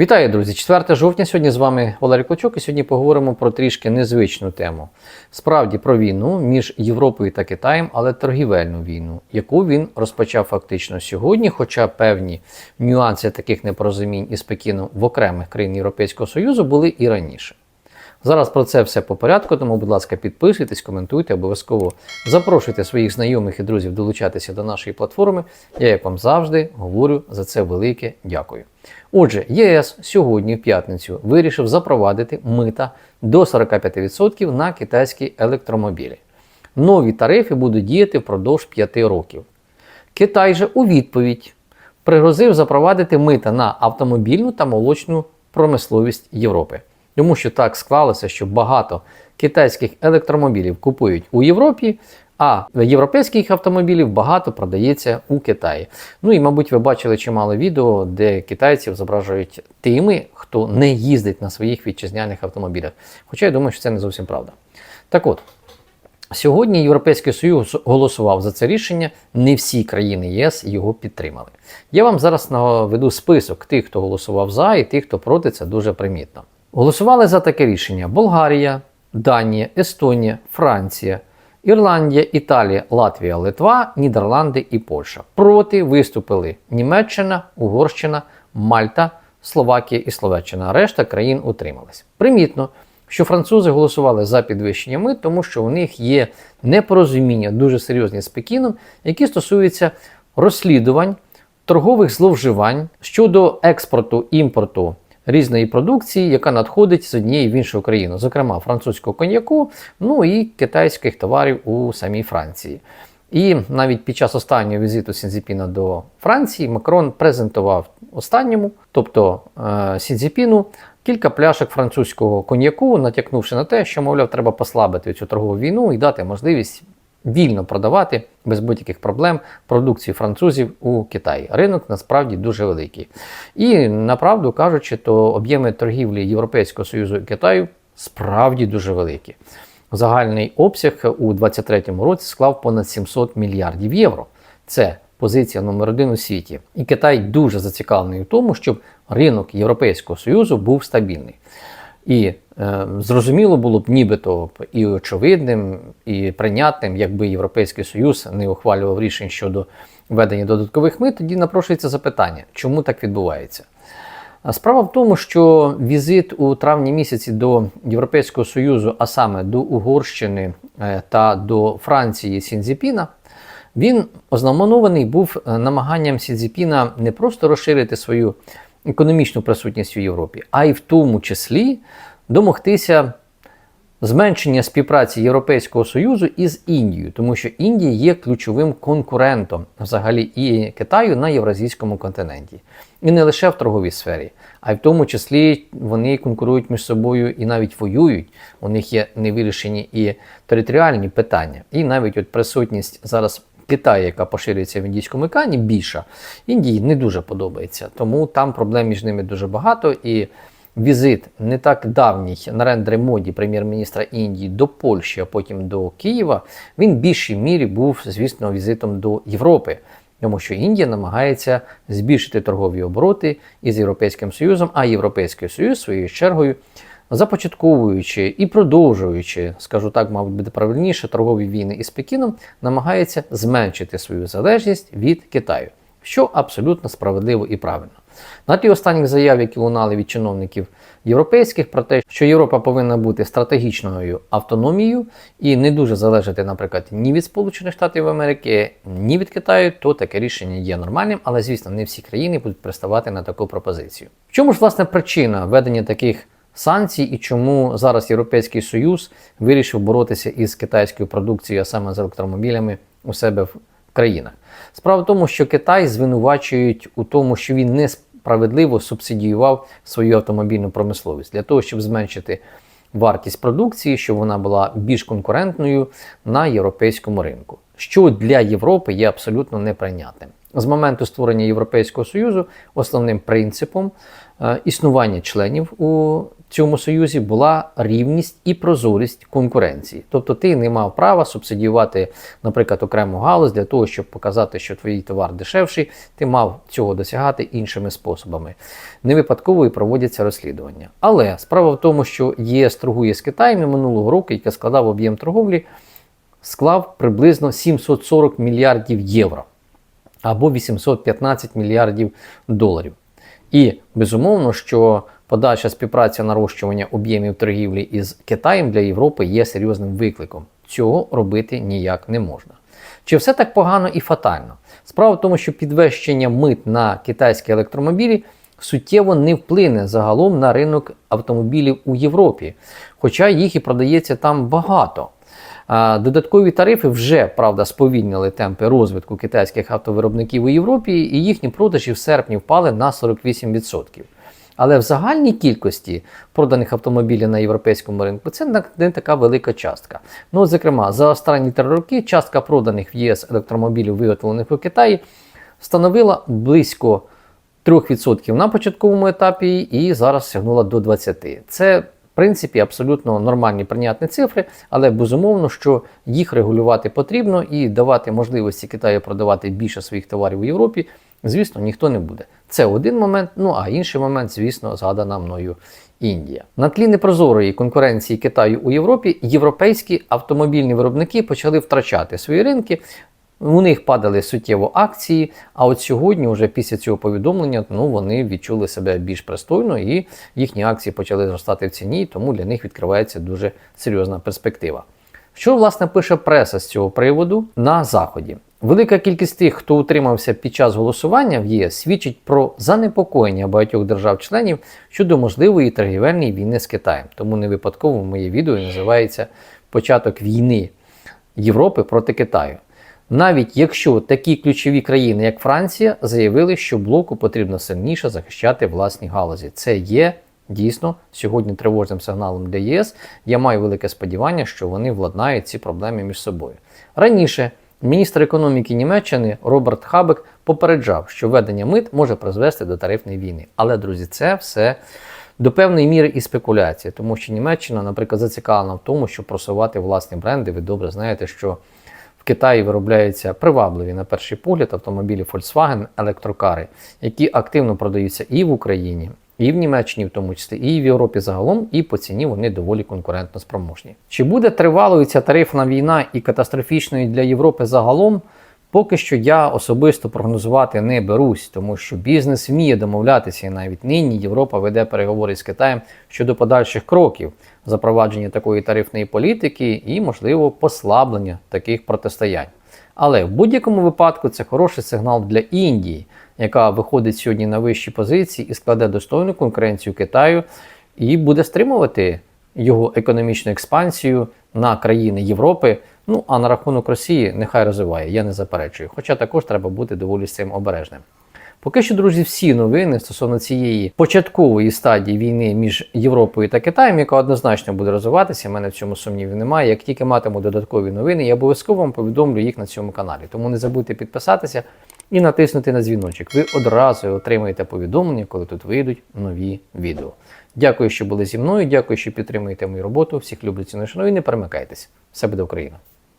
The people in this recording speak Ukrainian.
Вітаю, друзі! 4 жовтня. Сьогодні з вами Валерій Клочок, і сьогодні поговоримо про трішки незвичну тему. Справді про війну між Європою та Китаєм, але торгівельну війну, яку він розпочав фактично сьогодні, хоча певні нюанси таких непорозумінь із Пекіном в окремих країн Європейського Союзу були і раніше. Зараз про це все по порядку, тому, будь ласка, підписуйтесь, коментуйте, обов'язково запрошуйте своїх знайомих і друзів долучатися до нашої платформи. Я, як вам завжди, говорю за це велике дякую. Отже, ЄС сьогодні, в п'ятницю, вирішив запровадити мита до 45% на китайські електромобілі. Нові тарифи будуть діяти впродовж 5 років. Китай же у відповідь пригрозив запровадити мита на автомобільну та молочну промисловість Європи. Тому що так склалося, що багато китайських електромобілів купують у Європі, а європейських автомобілів багато продається у Китаї. Ну і, мабуть, ви бачили чимало відео, де китайців зображують тими, хто не їздить на своїх вітчизняних автомобілях. Хоча я думаю, що це не зовсім правда. Так от. Сьогодні Європейський Союз голосував за це рішення. Не всі країни ЄС його підтримали. Я вам зараз наведу список тих, хто голосував за, і тих, хто проти, це дуже примітно. Голосували за таке рішення: Болгарія, Данія, Естонія, Франція, Ірландія, Італія, Латвія, Литва, Нідерланди і Польща. Проти виступили Німеччина, Угорщина, Мальта, Словакія і Словаччина. Решта країн утримались. Примітно, що французи голосували за підвищення мит, тому що у них є непорозуміння дуже серйозні з Пекіном, які стосуються розслідувань торгових зловживань щодо експорту імпорту різної продукції, яка надходить з однієї в іншу країну, зокрема французького коньяку, ну і китайських товарів у самій Франції. І навіть під час останнього візиту Сінзіпіна до Франції Макрон презентував останньому, тобто е, Сінзіпіну, кілька пляшок французького коньяку, натякнувши на те, що, мовляв, треба послабити цю торгову війну і дати можливість вільно продавати без будь-яких проблем продукцію французів у Китаї. Ринок насправді дуже великий. І направду кажучи, то об'єми торгівлі Європейського Союзу і Китаю справді дуже великі. Загальний обсяг у 2023 році склав понад 700 мільярдів євро. Це позиція номер один у світі. І Китай дуже зацікавлений в тому, щоб ринок Європейського Союзу був стабільний. І е, зрозуміло було б нібито і очевидним, і прийнятним, якби Європейський Союз не ухвалював рішень щодо введення додаткових мит, тоді напрошується запитання, чому так відбувається. Справа в тому, що візит у травні місяці до Європейського Союзу, а саме до Угорщини е, та до Франції Сінзіпіна, він ознаменований був е, намаганням Сінзіпіна не просто розширити свою економічну присутність у Європі, а й в тому числі домогтися зменшення співпраці Європейського Союзу із Індією, тому що Індія є ключовим конкурентом взагалі і Китаю на євразійському континенті. І не лише в торговій сфері, а й в тому числі вони конкурують між собою і навіть воюють. У них є невирішені і територіальні питання. І навіть от присутність зараз Китаю, яка поширюється в індійському океані, більша. Індії не дуже подобається, тому там проблем між ними дуже багато. І візит не так давній Нарендри Моді, прем'єр-міністра Індії, до Польщі, а потім до Києва, він в більшій мірі був, звісно, візитом до Європи. Тому що Індія намагається збільшити торгові обороти із Європейським Союзом, а Європейський Союз своєю чергою започатковуючи і продовжуючи, скажу так, мабуть, буде правильніше, торгові війни із Пекіном, намагається зменшити свою залежність від Китаю, що абсолютно справедливо і правильно. На ті останніх заяв, які лунали від чиновників європейських, про те, що Європа повинна бути стратегічною автономією і не дуже залежати, наприклад, ні від Сполучених Штатів Америки, ні від Китаю, то таке рішення є нормальним, але звісно, не всі країни будуть приставати на таку пропозицію. В чому ж власне причина ведення таких? Санкцій і чому зараз Європейський Союз вирішив боротися із китайською продукцією, а саме з електромобілями у себе в країнах. Справа в тому, що Китай звинувачують у тому, що він несправедливо субсидіював свою автомобільну промисловість для того, щоб зменшити вартість продукції, щоб вона була більш конкурентною на європейському ринку, що для Європи є абсолютно неприйнятним. З моменту створення Європейського Союзу основним принципом е, існування членів у цьому союзі була рівність і прозорість конкуренції. Тобто ти не мав права субсидіювати, наприклад, окрему галузь для того, щоб показати, що твій товар дешевший, ти мав цього досягати іншими способами. Не випадково і проводяться розслідування. Але справа в тому, що ЄС торгує з Китаєм і минулого року, який складав об'єм торговлі, склав приблизно 740 мільярдів євро або 815 мільярдів доларів. І безумовно, що подальша співпраця нарощування об'ємів торгівлі із Китаєм для Європи є серйозним викликом. Цього робити ніяк не можна. Чи все так погано і фатально? Справа в тому, що підвищення мит на китайські електромобілі суттєво не вплине загалом на ринок автомобілів у Європі, хоча їх і продається там багато. Додаткові тарифи вже правда сповільнили темпи розвитку китайських автовиробників у Європі, і їхні продажі в серпні впали на 48%. Але в загальній кількості проданих автомобілів на європейському ринку це не така велика частка. Ну, зокрема, за останні три роки частка проданих в ЄС електромобілів, виготовлених у Китаї, становила близько 3% на початковому етапі і зараз сягнула до 20%. Це в принципі, абсолютно нормальні прийнятні цифри, але безумовно, що їх регулювати потрібно і давати можливості Китаю продавати більше своїх товарів у Європі, звісно, ніхто не буде. Це один момент. Ну а інший момент, звісно, згадана мною Індія. На тлі непрозорої конкуренції Китаю у Європі європейські автомобільні виробники почали втрачати свої ринки. У них падали суттєво акції, а от сьогодні, вже після цього повідомлення, ну вони відчули себе більш пристойно і їхні акції почали зростати в ціні, тому для них відкривається дуже серйозна перспектива. Що власне пише преса з цього приводу на заході? Велика кількість тих, хто утримався під час голосування в ЄС, свідчить про занепокоєння багатьох держав-членів щодо можливої торгівельної війни з Китаєм. Тому не випадково моє відео називається Початок війни Європи проти Китаю. Навіть якщо такі ключові країни, як Франція, заявили, що блоку потрібно сильніше захищати власні галузі. Це є дійсно сьогодні тривожним сигналом для ЄС. Я маю велике сподівання, що вони владнають ці проблеми між собою. Раніше міністр економіки Німеччини Роберт Хабек попереджав, що введення мит може призвести до тарифної війни. Але, друзі, це все. До певної міри і спекуляція, тому що Німеччина, наприклад, зацікавлена в тому, щоб просувати власні бренди. Ви добре знаєте, що в Китаї виробляються привабливі на перший погляд автомобілі Volkswagen електрокари, які активно продаються і в Україні, і в Німеччині, в тому числі, і в Європі загалом, і по ціні вони доволі конкурентно спроможні. Чи буде тривалою ця тарифна війна і катастрофічною для Європи загалом? Поки що я особисто прогнозувати не берусь, тому що бізнес вміє домовлятися, і навіть нині Європа веде переговори з Китаєм щодо подальших кроків запровадження такої тарифної політики і, можливо, послаблення таких протистоянь. Але в будь-якому випадку це хороший сигнал для Індії, яка виходить сьогодні на вищі позиції і складе достойну конкуренцію Китаю, і буде стримувати його економічну експансію на країни Європи. Ну а на рахунок Росії нехай розвиває, я не заперечую. Хоча також треба бути доволі з цим обережним. Поки що, друзі, всі новини стосовно цієї початкової стадії війни між Європою та Китаєм, яка однозначно буде розвиватися, в мене в цьому сумнівів немає. Як тільки матиму додаткові новини, я обов'язково вам повідомлю їх на цьому каналі. Тому не забудьте підписатися і натиснути на дзвіночок. Ви одразу отримаєте повідомлення, коли тут вийдуть нові відео. Дякую, що були зі мною. Дякую, що підтримуєте мою роботу. Всіх люблю ціну і шаную. Не перемикайтесь. Все буде Україна!